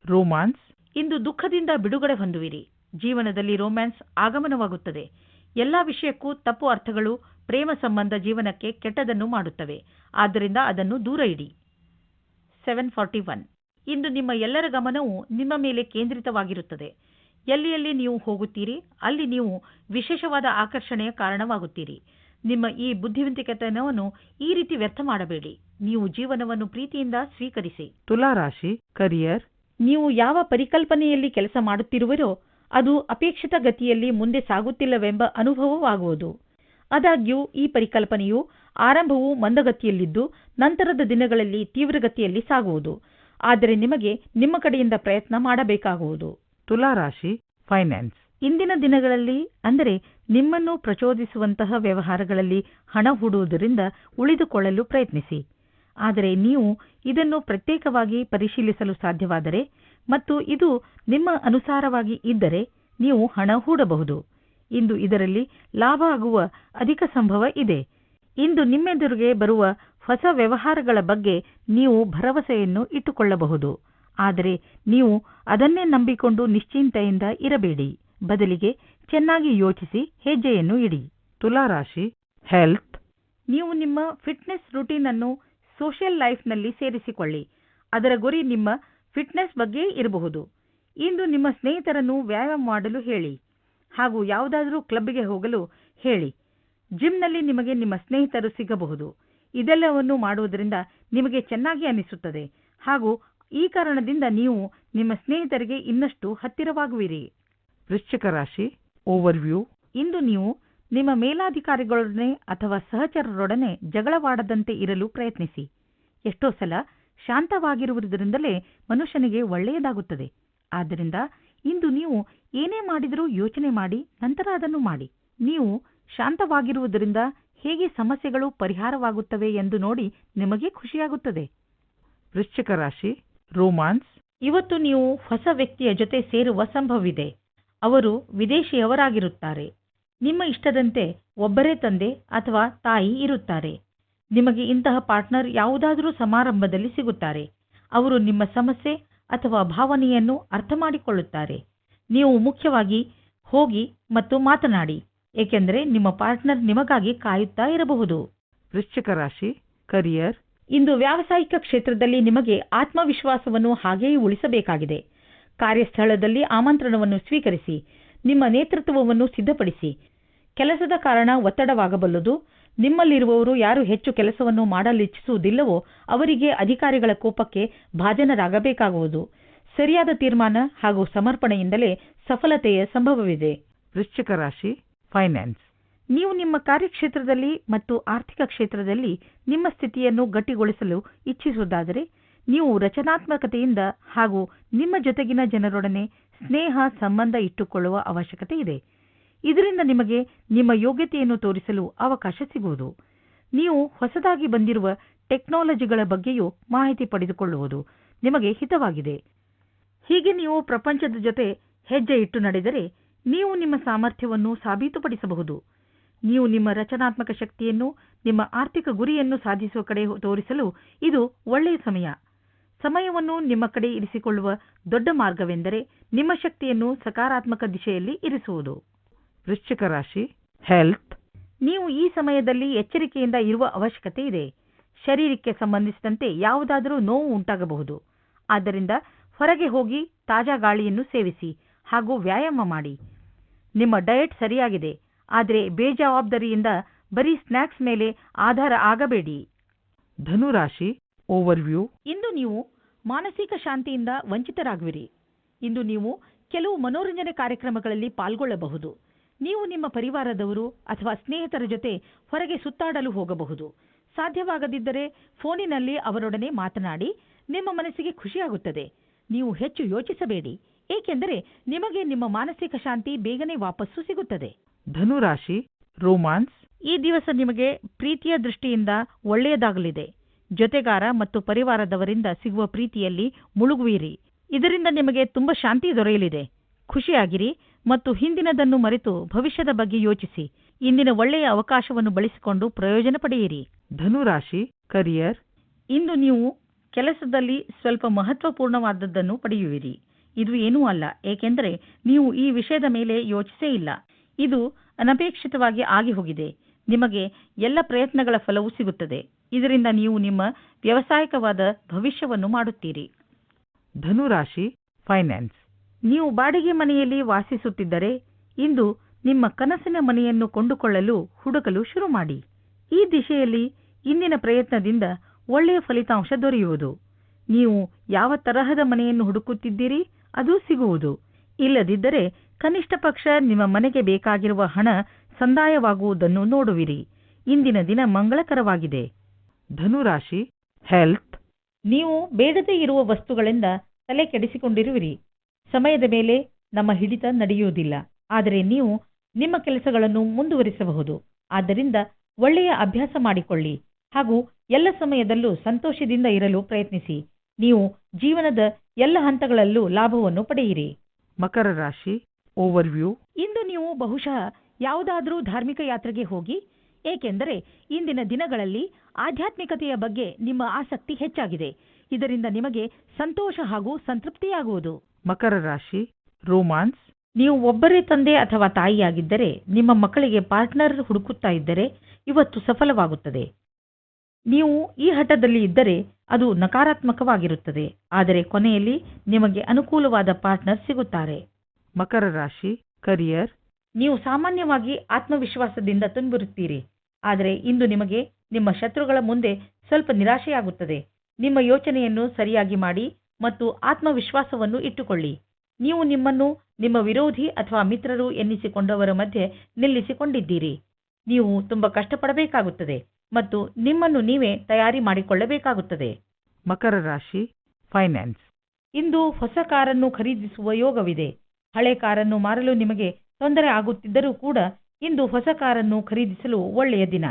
ರೋಮ್ಯಾನ್ಸ್ ಇಂದು ದುಃಖದಿಂದ ಬಿಡುಗಡೆ ಹೊಂದುವಿರಿ. ಜೀವನದಲ್ಲಿ ರೋಮ್ಯಾನ್ಸ್ ಆಗಮನವಾಗುತ್ತದೆ. ಎಲ್ಲಾ ವಿಷಯಕ್ಕೂ ತಪ್ಪು ಅರ್ಥಗಳು ಪ್ರೇಮ ಸಂಬಂಧ ಜೀವನಕ್ಕೆ ಕೆಟ್ಟದನ್ನು ಮಾಡುತ್ತವೆ. ಆದ್ದರಿಂದ ಅದನ್ನು ದೂರ ಇಡಿ. Seven forty one. ಇಂದು ನಿಮ್ಮ ಎಲ್ಲರ ಗಮನವು ನಿಮ್ಮ ಮೇಲೆ ಕೇಂದ್ರಿತವಾಗಿರುತ್ತದೆ. ಎಲ್ಲಿ ಎಲ್ಲಿ ನೀವು ಹೋಗುತ್ತೀರಿ, ಅಲ್ಲಿ ನೀವು ವಿಶೇಷವಾದ ಆಕರ್ಷಣೆಯ ಕಾರಣವಾಗುತ್ತೀರಿ. ನಿಮ್ಮ ಈ ಬುದ್ಧಿವಂತಿಕೆತನವನ್ನು ಈ ರೀತಿ ವ್ಯರ್ಥ ಮಾಡಬೇಡಿ. ನೀವು ಜೀವನವನ್ನು ಪ್ರೀತಿಯಿಂದ ಸ್ವೀಕರಿಸಿ. ತುಲಾ ರಾಶಿ ಕರಿಯರ್ ನೀವು ಯಾವ ಪರಿಕಲ್ಪನೆಯಲ್ಲಿ ಕೆಲಸ ಮಾಡುತ್ತಿರುವರೋ ಅದು ಅಪೇಕ್ಷಿತ ಗತಿಯಲ್ಲಿ ಮುಂದೆ ಸಾಗುತ್ತಿಲ್ಲವೆಂಬ ಅನುಭವವಾಗುವುದು. ಆದಾಗ್ಯೂ ಈ ಪರಿಕಲ್ಪನೆಯು ಆರಂಭವು ಮಂದಗತಿಯಲ್ಲಿದ್ದು ನಂತರದ ದಿನಗಳಲ್ಲಿ ತೀವ್ರಗತಿಯಲ್ಲಿ ಸಾಗುವುದು. ಆದರೆ ನಿಮಗೆ ನಿಮ್ಮ ಕಡೆಯಿಂದ ಪ್ರಯತ್ನ ಮಾಡಬೇಕಾಗುವುದು. ತುಲಾ ರಾಶಿ ಫೈನಾನ್ಸ್ ಇಂದಿನ ದಿನಗಳಲ್ಲಿ, ಅಂದರೆ ನಿಮ್ಮನ್ನು ಪ್ರಚೋದಿಸುವಂತಹ ವ್ಯವಹಾರಗಳಲ್ಲಿ ಹಣ ಹೂಡುವುದರಿಂದ ಉಳಿದುಕೊಳ್ಳಲು ಪ್ರಯತ್ನಿಸಿ. ಆದರೆ ನೀವು ಇದನ್ನು ಪ್ರತ್ಯೇಕವಾಗಿ ಪರಿಶೀಲಿಸಲು ಸಾಧ್ಯವಾದರೆ ಮತ್ತು ಇದು ನಿಮ್ಮ ಅನುಸಾರವಾಗಿ ಇದ್ದರೆ ನೀವು ಹಣ ಹೂಡಬಹುದು. ಇಂದು ಇದರಲ್ಲಿ ಲಾಭ ಆಗುವ ಅಧಿಕ ಸಂಭವ ಇದೆ. ಇಂದು ನಿಮ್ಮೆದುರಿಗೆ ಬರುವ ಹೊಸ ವ್ಯವಹಾರಗಳ ಬಗ್ಗೆ ನೀವು ಭರವಸೆಯನ್ನು ಇಟ್ಟುಕೊಳ್ಳಬಹುದು. ಆದರೆ ನೀವು ಅದನ್ನೇ ನಂಬಿಕೊಂಡು ನಿಶ್ಚಿಂತೆಯಿಂದ ಇರಬೇಡಿ. ಬದಲಿಗೆ ಚೆನ್ನಾಗಿ ಯೋಚಿಸಿ ಹೆಜ್ಜೆಯನ್ನು ಇಡಿ. ತುಲಾ ರಾಶಿ ಹೆಲ್ತ್ ನೀವು ನಿಮ್ಮ ಫಿಟ್ನೆಸ್ ರೂಟೀನ್ ಅನ್ನು ಸೋಷಿಯಲ್ ಲೈಫ್ನಲ್ಲಿ ಸೇರಿಸಿಕೊಳ್ಳಿ. ಅದರ ಗುರಿ ನಿಮ್ಮ ಫಿಟ್ನೆಸ್ ಬಗ್ಗೆ ಇರಬಹುದು. ಇಂದು ನಿಮ್ಮ ಸ್ನೇಹಿತರನ್ನು ವ್ಯಾಯಾಮ ಮಾಡಲು ಹೇಳಿ. ಹಾಗೂ ಯಾವುದಾದರೂ ಕ್ಲಬ್ಗೆ ಹೋಗಲು ಹೇಳಿ. ಜಿಮ್ನಲ್ಲಿ ನಿಮಗೆ ನಿಮ್ಮ ಸ್ನೇಹಿತರು ಸಿಗಬಹುದು. ಇದೆಲ್ಲವನ್ನು ಮಾಡುವುದರಿಂದ ನಿಮಗೆ ಚೆನ್ನಾಗಿ ಅನಿಸುತ್ತದೆ. ಹಾಗೂ ಈ ಕಾರಣದಿಂದ ನೀವು ನಿಮ್ಮ ಸ್ನೇಹಿತರಿಗೆ ಇನ್ನಷ್ಟು ಹತ್ತಿರವಾಗುವಿರಿ. ವೃಶ್ಚಿಕ ರಾಶಿ ಓವರ್ವ್ಯೂ ಇಂದು ನೀವು ನಿಮ್ಮ ಮೇಲಾಧಿಕಾರಿಗಳೊಡನೆ ಅಥವಾ ಸಹಚರರೊಡನೆ ಜಗಳವಾಡದಂತೆ ಇರಲು ಪ್ರಯತ್ನಿಸಿ. ಎಷ್ಟೋ ಸಲ ಶಾಂತವಾಗಿರುವುದರಿಂದಲೇ ಮನುಷ್ಯನಿಗೆ ಒಳ್ಳೆಯದಾಗುತ್ತದೆ. ಆದ್ದರಿಂದ ಇಂದು ನೀವು ಏನೇ ಮಾಡಿದರೂ ಯೋಚನೆ ಮಾಡಿ, ನಂತರ ಅದನ್ನು ಮಾಡಿ. ನೀವು ಶಾಂತವಾಗಿರುವುದರಿಂದ ಹೇಗೆ ಸಮಸ್ಯೆಗಳು ಪರಿಹಾರವಾಗುತ್ತವೆ ಎಂದು ನೋಡಿ ನಿಮಗೆ ಖುಷಿಯಾಗುತ್ತದೆ. ವೃಶ್ಚಿಕ ರಾಶಿ ರೋಮಾನ್ಸ್ ಇವತ್ತು ನೀವು ಹೊಸ ವ್ಯಕ್ತಿಯ ಜೊತೆ ಸೇರುವ ಸಂಭವವಿದೆ. ಅವರು ವಿದೇಶಿಯವರಾಗಿರುತ್ತಾರೆ. ನಿಮ್ಮ ಇಷ್ಟದಂತೆ ಒಬ್ಬರೇ ತಂದೆ ಅಥವಾ ತಾಯಿ ಇರುತ್ತಾರೆ. ನಿಮಗೆ ಇಂತಹ ಪಾರ್ಟ್ನರ್ ಯಾವುದಾದರೂ ಸಮಾರಂಭದಲ್ಲಿ ಸಿಗುತ್ತಾರೆ. ಅವರು ನಿಮ್ಮ ಸಮಸ್ಯೆ ಅಥವಾ ಭಾವನೆಯನ್ನು ಅರ್ಥ ಮಾಡಿಕೊಳ್ಳುತ್ತಾರೆ ನೀವು ಮುಖ್ಯವಾಗಿ ಹೋಗಿ ಮತ್ತು ಮಾತನಾಡಿ ಏಕೆಂದರೆ ನಿಮ್ಮ ಪಾರ್ಟ್ನರ್ ನಿಮಗಾಗಿ ಕಾಯುತ್ತಾ ಇರಬಹುದು. ವೃಶ್ಚಿಕ ರಾಶಿ ಕರಿಯರ್ ಇಂದು ವ್ಯಾವಸಾಯಿಕ ಕ್ಷೇತ್ರದಲ್ಲಿ ನಿಮಗೆ ಆತ್ಮವಿಶ್ವಾಸವನ್ನು ಹಾಗೆಯೇ ಉಳಿಸಬೇಕಾಗಿದೆ. ಕಾರ್ಯಸ್ಥಳದಲ್ಲಿ ಆಮಂತ್ರಣವನ್ನು ಸ್ವೀಕರಿಸಿ ನಿಮ್ಮ ನೇತೃತ್ವವನ್ನು ಸಿದ್ಧಪಡಿಸಿ. ಕೆಲಸದ ಕಾರಣ ಒತ್ತಡವಾಗಬಲ್ಲದು. ನಿಮ್ಮಲ್ಲಿರುವವರು ಯಾರು ಹೆಚ್ಚು ಕೆಲಸವನ್ನು ಮಾಡಲಿಚ್ಛಿಸುವುದಿಲ್ಲವೋ ಅವರಿಗೆ ಅಧಿಕಾರಿಗಳ ಕೋಪಕ್ಕೆ ಭಾಜನರಾಗಬೇಕಾಗುವುದು. ಸರಿಯಾದ ತೀರ್ಮಾನ ಹಾಗೂ ಸಮರ್ಪಣೆಯಿಂದಲೇ ಸಫಲತೆಯ ಸಂಭವವಿದೆ. ವೃಶ್ಚಿಕ ರಾಶಿ ಫೈನಾನ್ಸ್ ನೀವು ನಿಮ್ಮ ಕಾರ್ಯಕ್ಷೇತ್ರದಲ್ಲಿ ಮತ್ತು ಆರ್ಥಿಕ ಕ್ಷೇತ್ರದಲ್ಲಿ ನಿಮ್ಮ ಸ್ಥಿತಿಯನ್ನು ಗಟ್ಟಿಗೊಳಿಸಲು ಇಚ್ಛಿಸುವುದಾದರೆ ನೀವು ರಚನಾತ್ಮಕತೆಯಿಂದ ಹಾಗೂ ನಿಮ್ಮ ಜೊತೆಗಿನ ಜನರೊಡನೆ ಸ್ನೇಹ ಸಂಬಂಧ ಇಟ್ಟುಕೊಳ್ಳುವ ಅವಶ್ಯಕತೆ ಇದೆ. ಇದರಿಂದ ನಿಮಗೆ ನಿಮ್ಮ ಯೋಗ್ಯತೆಯನ್ನು ತೋರಿಸಲು ಅವಕಾಶ ಸಿಗುವುದು. ನೀವು ಹೊಸದಾಗಿ ಬಂದಿರುವ ಟೆಕ್ನಾಲಜಿಗಳ ಬಗ್ಗೆಯೂ ಮಾಹಿತಿ ಪಡೆದುಕೊಳ್ಳುವುದು ನಿಮಗೆ ಹಿತವಾಗಿದೆ. ಹೀಗೆ ನೀವು ಪ್ರಪಂಚದ ಜೊತೆ ಹೆಜ್ಜೆ ಇಟ್ಟು ನಡೆದರೆ ನೀವು ನಿಮ್ಮ ಸಾಮರ್ಥ್ಯವನ್ನು ಸಾಬೀತುಪಡಿಸಬಹುದು. ನೀವು ನಿಮ್ಮ ರಚನಾತ್ಮಕ ಶಕ್ತಿಯನ್ನು, ನಿಮ್ಮ ಆರ್ಥಿಕ ಗುರಿಯನ್ನು ಸಾಧಿಸುವ ಕಡೆ ತೋರಿಸಲು ಇದು ಒಳ್ಳೆಯ ಸಮಯ. ಸಮಯವನ್ನು ನಿಮ್ಮ ಕಡೆ ಇರಿಸಿಕೊಳ್ಳುವ ದೊಡ್ಡ ಮಾರ್ಗವೆಂದರೆ ನಿಮ್ಮ ಶಕ್ತಿಯನ್ನು ಸಕಾರಾತ್ಮಕ ದಿಶೆಯಲ್ಲಿ ಇರಿಸುವುದು. ವೃಶ್ಚಿಕ ರಾಶಿ ಹೆಲ್ತ್ ನೀವು ಈ ಸಮಯದಲ್ಲಿ ಎಚ್ಚರಿಕೆಯಿಂದ ಇರುವ ಅವಶ್ಯಕತೆ ಇದೆ. ಶರೀರಕ್ಕೆ ಸಂಬಂಧಿಸಿದಂತೆ ಯಾವುದಾದರೂ ನೋವು ಉಂಟಾಗಬಹುದು. ಆದ್ದರಿಂದ ಹೊರಗೆ ಹೋಗಿ ತಾಜಾ ಗಾಳಿಯನ್ನು ಸೇವಿಸಿ ಹಾಗೂ ವ್ಯಾಯಾಮ ಮಾಡಿ. ನಿಮ್ಮ ಡಯಟ್ ಸರಿಯಾಗಿದೆ ಆದರೆ ಬೇಜವಾಬ್ದಾರಿಯಿಂದ ಬರೀ ಸ್ನ್ಯಾಕ್ಸ್ ಮೇಲೆ ಆಧಾರ ಆಗಬೇಡಿ. ಧನುರಾಶಿ ಓವರ್ವ್ಯೂ ಇಂದು ನೀವು ಮಾನಸಿಕ ಶಾಂತಿಯಿಂದ ವಂಚಿತರಾಗುವಿರಿ. ಇಂದು ನೀವು ಕೆಲವು ಮನೋರಂಜನೆ ಕಾರ್ಯಕ್ರಮಗಳಲ್ಲಿ ಪಾಲ್ಗೊಳ್ಳಬಹುದು. ನೀವು ನಿಮ್ಮ ಪರಿವಾರದವರು ಅಥವಾ ಸ್ನೇಹಿತರ ಜೊತೆ ಹೊರಗೆ ಸುತ್ತಾಡಲು ಹೋಗಬಹುದು. ಸಾಧ್ಯವಾಗದಿದ್ದರೆ ಫೋನಿನಲ್ಲಿ ಅವರೊಡನೆ ಮಾತನಾಡಿ ನಿಮ್ಮ ಮನಸ್ಸಿಗೆ ಖುಷಿಯಾಗುತ್ತದೆ. ನೀವು ಹೆಚ್ಚು ಯೋಚಿಸಬೇಡಿ ಏಕೆಂದರೆ ನಿಮಗೆ ನಿಮ್ಮ ಮಾನಸಿಕ ಶಾಂತಿ ಬೇಗನೆ ವಾಪಸ್ಸು ಸಿಗುತ್ತದೆ. ಧನುರಾಶಿ ರೋಮಾನ್ಸ್. ಈ ದಿವಸ ನಿಮಗೆ ಪ್ರೀತಿಯ ದೃಷ್ಟಿಯಿಂದ ಒಳ್ಳೆಯದಾಗಲಿದೆ. ಜೊತೆಗಾರ ಮತ್ತು ಪರಿವಾರದವರಿಂದ ಸಿಗುವ ಪ್ರೀತಿಯಲ್ಲಿ ಮುಳುಗುವಿರಿ. ಇದರಿಂದ ನಿಮಗೆ ತುಂಬ ಶಾಂತಿ ದೊರೆಯಲಿದೆ. ಖುಷಿಯಾಗಿರಿ ಮತ್ತು ಹಿಂದಿನದನ್ನು ಮರೆತು ಭವಿಷ್ಯದ ಬಗ್ಗೆ ಯೋಚಿಸಿ. ಇಂದಿನ ಒಳ್ಳೆಯ ಅವಕಾಶವನ್ನು ಬಳಸಿಕೊಂಡು ಪ್ರಯೋಜನ ಪಡೆಯಿರಿ. ಧನುರಾಶಿ ಕರಿಯರ್ ಇಂದು ನೀವು ಕೆಲಸದಲ್ಲಿ ಸ್ವಲ್ಪ ಮಹತ್ವಪೂರ್ಣವಾದದ್ದನ್ನು ಪಡೆಯುವಿರಿ. ಇದು ಏನೂ ಅಲ್ಲ ಏಕೆಂದರೆ ನೀವು ಈ ವಿಷಯದ ಮೇಲೆ ಯೋಚಿಸೇ ಇಲ್ಲ. ಇದು ಅನಪೇಕ್ಷಿತವಾಗಿ ಆಗಿ ಹೋಗಿದೆ. ನಿಮಗೆ ಎಲ್ಲ ಪ್ರಯತ್ನಗಳ ಫಲವೂ ಸಿಗುತ್ತದೆ. ಇದರಿಂದ ನೀವು ನಿಮ್ಮ ವ್ಯವಸಾಯಕವಾದ ಭವಿಷ್ಯವನ್ನು ಮಾಡುತ್ತೀರಿ. ಧನುರಾಶಿ ಫೈನಾನ್ಸ್ ನೀವು ಬಾಡಿಗೆ ಮನೆಯಲ್ಲಿ ವಾಸಿಸುತ್ತಿದ್ದರೆ ಇಂದು ನಿಮ್ಮ ಕನಸಿನ ಮನೆಯನ್ನು ಕೊಂಡುಕೊಳ್ಳಲು ಹುಡುಕಲು ಶುರು ಮಾಡಿ. ಈ ದಿಶೆಯಲ್ಲಿ ಇಂದಿನ ಪ್ರಯತ್ನದಿಂದ ಒಳ್ಳೆಯ ಫಲಿತಾಂಶ ದೊರೆಯುವುದು. ನೀವು ಯಾವ ತರಹದ ಮನೆಯನ್ನು ಹುಡುಕುತ್ತಿದ್ದೀರಿ ಅದು ಸಿಗುವುದು. ಇಲ್ಲದಿದ್ದರೆ ಕನಿಷ್ಠ ಪಕ್ಷ ನಿಮ್ಮ ಮನೆಗೆ ಬೇಕಾಗಿರುವ ಹಣ ಸಂದಾಯವಾಗುವುದನ್ನು ನೋಡುವಿರಿ. ಇಂದಿನ ದಿನ ಮಂಗಳಕರವಾಗಿದೆ. ಧನುರಾಶಿ ಹೆಲ್ತ್ ನೀವು ಬೇಡದೇ ಇರುವ ವಸ್ತುಗಳಿಂದ ತಲೆ ಕೆಡಿಸಿಕೊಂಡಿರುವಿರಿ. ಸಮಯದ ಮೇಲೆ ನಮ್ಮ ಹಿಡಿತ ನಡೆಯುವುದಿಲ್ಲ. ಆದರೆ ನೀವು ನಿಮ್ಮ ಕೆಲಸಗಳನ್ನು ಮುಂದುವರಿಸಬಹುದು. ಆದ್ದರಿಂದ ಒಳ್ಳೆಯ ಅಭ್ಯಾಸ ಮಾಡಿಕೊಳ್ಳಿ. ಹಾಗೂ ಎಲ್ಲ ಸಮಯದಲ್ಲೂ ಸಂತೋಷದಿಂದ ಇರಲು ಪ್ರಯತ್ನಿಸಿ. ನೀವು ಜೀವನದ ಎಲ್ಲ ಹಂತಗಳಲ್ಲೂ ಲಾಭವನ್ನು ಪಡೆಯಿರಿ. ಮಕರ ರಾಶಿ ಓವರ್ವ್ಯೂ ಇಂದು ನೀವು ಬಹುಶಃ ಯಾವುದಾದರೂ ಧಾರ್ಮಿಕ ಯಾತ್ರೆಗೆ ಹೋಗಿ ಏಕೆಂದರೆ ಇಂದಿನ ದಿನಗಳಲ್ಲಿ ಆಧ್ಯಾತ್ಮಿಕತೆಯ ಬಗ್ಗೆ ನಿಮ್ಮ ಆಸಕ್ತಿ ಹೆಚ್ಚಾಗಿದೆ. ಇದರಿಂದ ನಿಮಗೆ ಸಂತೋಷ ಹಾಗೂ ಸಂತೃಪ್ತಿಯಾಗುವುದು. ಮಕರ ರಾಶಿ ರೋಮಾನ್ಸ್ ನೀವು ಒಬ್ಬರೇ ತಂದೆ ಅಥವಾ ತಾಯಿಯಾಗಿದ್ದರೆ ನಿಮ್ಮ ಮಕ್ಕಳಿಗೆ ಪಾರ್ಟ್ನರ್ ಹುಡುಕುತ್ತಾ ಇದ್ದರೆ ಇವತ್ತು ಸಫಲವಾಗುತ್ತದೆ. ನೀವು ಈ ಹಠದಲ್ಲಿ ಇದ್ದರೆ ಅದು ನಕಾರಾತ್ಮಕವಾಗಿರುತ್ತದೆ. ಆದರೆ ಕೊನೆಯಲ್ಲಿ ನಿಮಗೆ ಅನುಕೂಲವಾದ ಪಾರ್ಟ್ನರ್ ಸಿಗುತ್ತಾರೆ. ಮಕರ ರಾಶಿ ಕರಿಯರ್ ನೀವು ಸಾಮಾನ್ಯವಾಗಿ ಆತ್ಮವಿಶ್ವಾಸದಿಂದ ತುಂಬಿರುತ್ತೀರಿ. ಆದರೆ ಇಂದು ನಿಮಗೆ ನಿಮ್ಮ ಶತ್ರುಗಳ ಮುಂದೆ ಸ್ವಲ್ಪ ನಿರಾಶೆಯಾಗುತ್ತದೆ. ನಿಮ್ಮ ಯೋಚನೆಯನ್ನು ಸರಿಯಾಗಿ ಮಾಡಿ ಮತ್ತು ಆತ್ಮವಿಶ್ವಾಸವನ್ನು ಇಟ್ಟುಕೊಳ್ಳಿ. ನೀವು ನಿಮ್ಮನ್ನು ನಿಮ್ಮ ವಿರೋಧಿ ಅಥವಾ ಮಿತ್ರರು ಎನ್ನಿಸಿಕೊಂಡವರ ಮಧ್ಯೆ ನಿಲ್ಲಿಸಿಕೊಂಡಿದ್ದೀರಿ. ನೀವು ತುಂಬಾ ಕಷ್ಟಪಡಬೇಕಾಗುತ್ತದೆ ಮತ್ತು ನಿಮ್ಮನ್ನು ನೀವೇ ತಯಾರಿ ಮಾಡಿಕೊಳ್ಳಬೇಕಾಗುತ್ತದೆ. ಮಕರ ರಾಶಿ ಫೈನಾನ್ಸ್ ಇಂದು ಹೊಸ ಕಾರನ್ನು ಖರೀದಿಸುವ ಯೋಗವಿದೆ. ಹಳೆ ಕಾರನ್ನು ಮಾರಲು ನಿಮಗೆ ತೊಂದರೆ ಆಗುತ್ತಿದ್ದರೂ ಕೂಡ ಇಂದು ಹೊಸ ಕಾರನ್ನು ಖರೀದಿಸಲು ಒಳ್ಳೆಯ ದಿನ.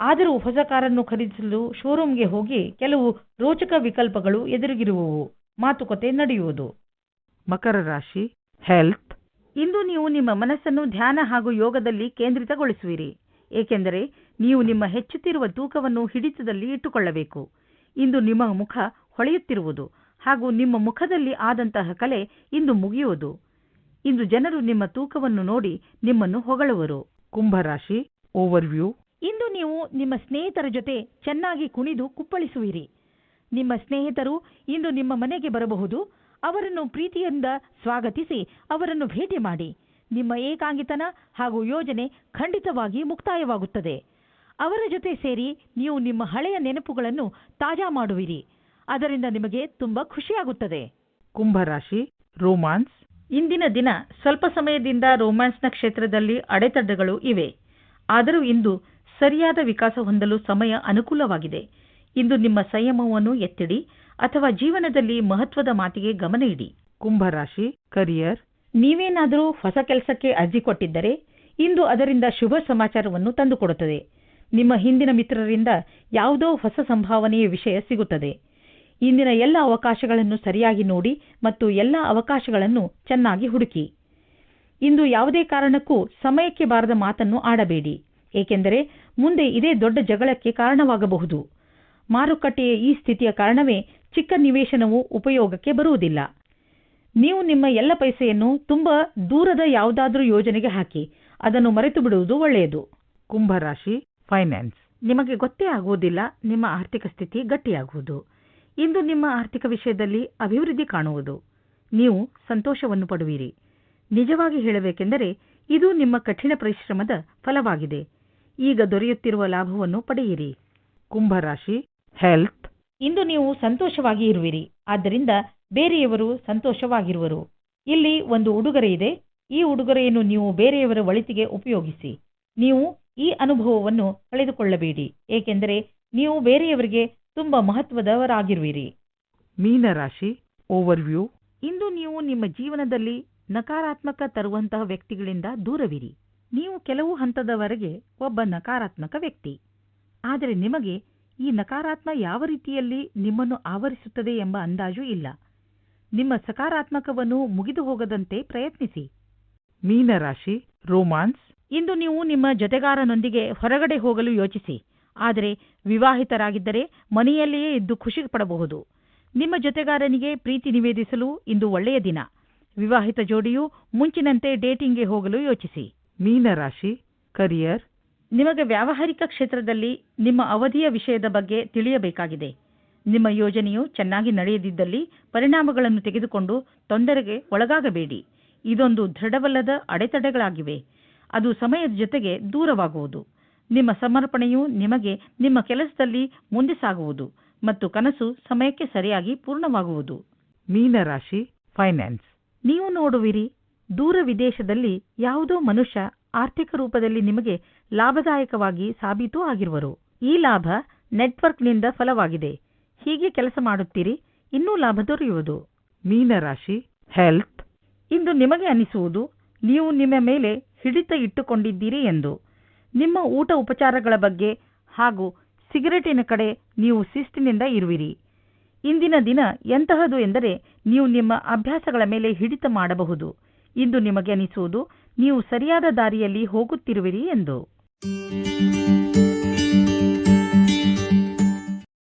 ಆದರೂ ಹೊಸ ಕಾರನ್ನು ಖರೀದಿಸಲು ಶೋರೂಮ್ಗೆ ಹೋಗಿ ಕೆಲವು ರೋಚಕ ವಿಕಲ್ಪಗಳು ಎದುರಿಗಿರುವವು. ಮಾತುಕತೆ ನಡೆಯುವುದು. ಮಕರ ರಾಶಿ ಹೆಲ್ತ್ ಇಂದು ನೀವು ನಿಮ್ಮ ಮನಸ್ಸನ್ನು ಧ್ಯಾನ ಹಾಗೂ ಯೋಗದಲ್ಲಿ ಕೇಂದ್ರಿತಗೊಳಿಸುವಿರಿ. ಏಕೆಂದರೆ ನೀವು ನಿಮ್ಮ ಹೆಚ್ಚುತ್ತಿರುವ ತೂಕವನ್ನು ಹಿಡಿತದಲ್ಲಿ ಇಟ್ಟುಕೊಳ್ಳಬೇಕು. ಇಂದು ನಿಮ್ಮ ಮುಖ ಹೊಳೆಯುತ್ತಿರುವುದು. ಹಾಗೂ ನಿಮ್ಮ ಮುಖದಲ್ಲಿ ಆದಂತಹ ಕಲೆ ಇಂದು ಮುಗಿಯುವುದು. ಇಂದು ಜನರು ನಿಮ್ಮ ತೂಕವನ್ನು ನೋಡಿ ನಿಮ್ಮನ್ನು ಹೊಗಳುವರು. ಕುಂಭರಾಶಿ ಓವರ್ವ್ಯೂ ಇಂದು ನೀವು ನಿಮ್ಮ ಸ್ನೇಹಿತರ ಜೊತೆ ಚೆನ್ನಾಗಿ ಕುಣಿದು ಕುಪ್ಪಳಿಸುವಿರಿ. ನಿಮ್ಮ ಸ್ನೇಹಿತರು ಇಂದು ನಿಮ್ಮ ಮನೆಗೆ ಬರಬಹುದು. ಅವರನ್ನು ಪ್ರೀತಿಯಿಂದ ಸ್ವಾಗತಿಸಿ ಅವರನ್ನು ಭೇಟಿ ಮಾಡಿ. ನಿಮ್ಮ ಏಕಾಂಗಿತನ ಹಾಗೂ ಯೋಜನೆ ಖಂಡಿತವಾಗಿ ಮುಕ್ತಾಯವಾಗುತ್ತದೆ. ಅವರ ಜೊತೆ ಸೇರಿ ನೀವು ನಿಮ್ಮ ಹಳೆಯ ನೆನಪುಗಳನ್ನು ತಾಜಾ ಮಾಡುವಿರಿ. ಅದರಿಂದ ನಿಮಗೆ ತುಂಬಾ ಖುಷಿಯಾಗುತ್ತದೆ. ಕುಂಭರಾಶಿ ರೋಮಾನ್ಸ್. ಇಂದಿನ ದಿನ ಸ್ವಲ್ಪ ಸಮಯದಿಂದ ರೋಮ್ಯಾನ್ಸ್ನ ಕ್ಷೇತ್ರದಲ್ಲಿ ಅಡೆತಡೆಗಳು ಇವೆ. ಆದರೂ ಇಂದು ಸರಿಯಾದ ವಿಕಾಸ ಹೊಂದಲು ಸಮಯ ಅನುಕೂಲವಾಗಿದೆ. ಇಂದು ನಿಮ್ಮ ಸಂಯಮವನ್ನು ಎತ್ತಿಡಿ ಅಥವಾ ಜೀವನದಲ್ಲಿ ಮಹತ್ವದ ಮಾತಿಗೆ ಗಮನ ಇಡಿ. ಕುಂಭರಾಶಿ ಕರಿಯರ್. ನೀವೇನಾದರೂ ಹೊಸ ಕೆಲಸಕ್ಕೆ ಅರ್ಜಿ ಕೊಟ್ಟಿದ್ದರೆ ಇಂದು ಅದರಿಂದ ಶುಭ ಸಮಾಚಾರವನ್ನು ತಂದುಕೊಡುತ್ತದೆ. ನಿಮ್ಮ ಹಿಂದಿನ ಮಿತ್ರರಿಂದ ಯಾವುದೋ ಹೊಸ ಸಂಭಾವನೆಯ ವಿಷಯ ಸಿಗುತ್ತದೆ. ಇಂದಿನ ಎಲ್ಲ ಅವಕಾಶಗಳನ್ನು ಸರಿಯಾಗಿ ನೋಡಿ ಮತ್ತು ಎಲ್ಲ ಅವಕಾಶಗಳನ್ನು ಚೆನ್ನಾಗಿ ಹುಡುಕಿ. ಇಂದು ಯಾವುದೇ ಕಾರಣಕ್ಕೂ ಸಮಯಕ್ಕೆ ಬಾರದ ಮಾತನ್ನು ಆಡಬೇಡಿ. ಏಕೆಂದರೆ ಮುಂದೆ ಇದೇ ದೊಡ್ಡ ಜಗಳಕ್ಕೆ ಕಾರಣವಾಗಬಹುದು. ಮಾರುಕಟ್ಟೆಯ ಈ ಸ್ಥಿತಿಯ ಕಾರಣವೇ ಚಿಕ್ಕ ನಿವೇಶನವು ಉಪಯೋಗಕ್ಕೆ ಬರುವುದಿಲ್ಲ. ನೀವು ನಿಮ್ಮ ಎಲ್ಲ ಪೈಸೆಯನ್ನು ತುಂಬಾ ದೂರದ ಯಾವುದಾದರೂ ಯೋಜನೆಗೆ ಹಾಕಿ, ಅದನ್ನು ಮರೆತು ಬಿಡುವುದು ಒಳ್ಳೆಯದು. ಕುಂಭರಾಶಿ ಫೈನಾನ್ಸ್. ನಿಮಗೆ ಗೊತ್ತೇ ಆಗುವುದಿಲ್ಲ, ನಿಮ್ಮ ಆರ್ಥಿಕ ಸ್ಥಿತಿ ಗಟ್ಟಿಯಾಗುವುದು. ಇಂದು ನಿಮ್ಮ ಆರ್ಥಿಕ ವಿಷಯದಲ್ಲಿ ಅಭಿವೃದ್ಧಿ ಕಾಣುವುದು. ನೀವು ಸಂತೋಷವನ್ನು ಪಡುವಿರಿ. ನಿಜವಾಗಿ ಹೇಳಬೇಕೆಂದರೆ ಇದು ನಿಮ್ಮ ಕಠಿಣ ಪರಿಶ್ರಮದ ಫಲವಾಗಿದೆ. ಈಗ ದೊರೆಯುತ್ತಿರುವ ಲಾಭವನ್ನು ಪಡೆಯಿರಿ. ಕುಂಭರಾಶಿ ಹೆಲ್ತ್ ಇಂದು ನೀವು ಸಂತೋಷವಾಗಿ ಇರುವಿರಿ. ಆದ್ದರಿಂದ ಬೇರೆಯವರು ಸಂತೋಷವಾಗಿರುವರು. ಇಲ್ಲಿ ಒಂದು ಉಡುಗೊರೆ ಇದೆ. ಈ ಉಡುಗೊರೆಯನ್ನು ನೀವು ಬೇರೆಯವರ ಒಳಿತಿಗೆ ಉಪಯೋಗಿಸಿ. ನೀವು ಈ ಅನುಭವವನ್ನು ಕಳೆದುಕೊಳ್ಳಬೇಡಿ. ಏಕೆಂದರೆ ನೀವು ಬೇರೆಯವರಿಗೆ ತುಂಬಾ ಮಹತ್ವದವರಾಗಿರುವಿರಿ. ಮೀನರಾಶಿ ಓವರ್ವ್ಯೂ ಇಂದು ನೀವು ನಿಮ್ಮ ಜೀವನದಲ್ಲಿ ನಕಾರಾತ್ಮಕ ತರುವಂತಹ ವ್ಯಕ್ತಿಗಳಿಂದ ದೂರವಿರಿ. ನೀವು ಕೆಲವು ಹಂತದವರೆಗೆ ಒಬ್ಬ ನಕಾರಾತ್ಮಕ ವ್ಯಕ್ತಿ. ಆದರೆ ನಿಮಗೆ ಈ ನಕಾರಾತ್ಮ ಯಾವ ರೀತಿಯಲ್ಲಿ ನಿಮ್ಮನ್ನು ಆವರಿಸುತ್ತದೆ ಎಂಬ ಅಂದಾಜು ಇಲ್ಲ. ನಿಮ್ಮ ಸಕಾರಾತ್ಮಕವನ್ನು ಮುಗಿದು ಹೋಗದಂತೆ ಪ್ರಯತ್ನಿಸಿ. ಮೀನರಾಶಿ ರೋಮಾನ್ಸ್ ಇಂದು ನೀವು ನಿಮ್ಮ ಜೊತೆಗಾರನೊಂದಿಗೆ ಹೊರಗಡೆ ಹೋಗಲು ಯೋಚಿಸಿ. ಆದರೆ ವಿವಾಹಿತರಾಗಿದ್ದರೆ ಮನೆಯಲ್ಲಿಯೇ ಇದ್ದು ಖುಷಿ ಪಡಬಹುದು. ನಿಮ್ಮ ಜೊತೆಗಾರನಿಗೆ ಪ್ರೀತಿ ನಿವೇದಿಸಲು ಇಂದು ಒಳ್ಳೆಯ ದಿನ. ವಿವಾಹಿತ ಜೋಡಿಯು ಮುಂಚಿನಂತೆ ಡೇಟಿಂಗ್ಗೆ ಹೋಗಲು ಯೋಚಿಸಿ. ಮೀನರಾಶಿ ಕರಿಯರ್. ನಿಮಗೆ ವ್ಯಾವಹಾರಿಕ ಕ್ಷೇತ್ರದಲ್ಲಿ ನಿಮ್ಮ ಅವಧಿಯ ವಿಷಯದ ಬಗ್ಗೆ ತಿಳಿಯಬೇಕಾಗಿದೆ. ನಿಮ್ಮ ಯೋಜನೆಯು ಚೆನ್ನಾಗಿ ನಡೆಯದಿದ್ದಲ್ಲಿ ಪರಿಣಾಮಗಳನ್ನು ತೆಗೆದುಕೊಂಡು ತೊಂದರೆಗೆ ಒಳಗಾಗಬೇಡಿ. ಇದೊಂದು ದೃಢವಲ್ಲದ ಅಡೆತಡೆಗಳಾಗಿವೆ. ಅದು ಸಮಯದ ಜೊತೆಗೆ ದೂರವಾಗುವುದು. ನಿಮ್ಮ ಸಮರ್ಪಣೆಯು ನಿಮಗೆ ನಿಮ್ಮ ಕೆಲಸದಲ್ಲಿ ಮುಂದೆ ಸಾಗುವುದು ಮತ್ತು ಕನಸು ಸಮಯಕ್ಕೆ ಸರಿಯಾಗಿ ಪೂರ್ಣವಾಗುವುದು. ಮೀನರಾಶಿ ಫೈನಾನ್ಸ್ ನೀವು ನೋಡುವಿರಿ ದೂರ ವಿದೇಶದಲ್ಲಿ ಯಾವುದೋ ಮನುಷ್ಯ ಆರ್ಥಿಕ ರೂಪದಲ್ಲಿ ನಿಮಗೆ ಲಾಭದಾಯಕವಾಗಿ ಸಾಬೀತು ಆಗಿರುವರು. ಈ ಲಾಭ ನೆಟ್ವರ್ಕ್ನಿಂದ ಫಲವಾಗಿದೆ. ಹೀಗೆ ಕೆಲಸ ಮಾಡುತ್ತೀರಿ ಇನ್ನೂ ಲಾಭ ದೊರೆಯುವುದು. ಮೀನರಾಶಿ ಹೆಲ್ತ್ ಇಂದು ನಿಮಗೆ ಅನಿಸುವುದು ನೀವು ನಿಮ್ಮ ಮೇಲೆ ಹಿಡಿತ ಇಟ್ಟುಕೊಂಡಿದ್ದೀರಿ ಎಂದು. ನಿಮ್ಮ ಊಟ ಉಪಚಾರಗಳ ಬಗ್ಗೆ ಹಾಗೂ ಸಿಗರೆಟಿನ ಕಡೆ ನೀವು ಶಿಸ್ತಿನಿಂದ ಇರುವಿರಿ. ಇಂದಿನ ದಿನ ಎಂತಹದು ಎಂದರೆ ನೀವು ನಿಮ್ಮ ಅಭ್ಯಾಸಗಳ ಮೇಲೆ ಹಿಡಿತ ಮಾಡಬಹುದು. ಇಂದು ನಿಮಗೆ ಅನಿಸುವುದು, ನೀವು ಸರಿಯಾದ ದಾರಿಯಲ್ಲಿ ಹೋಗುತ್ತಿರುವಿರಿ ಎಂದು.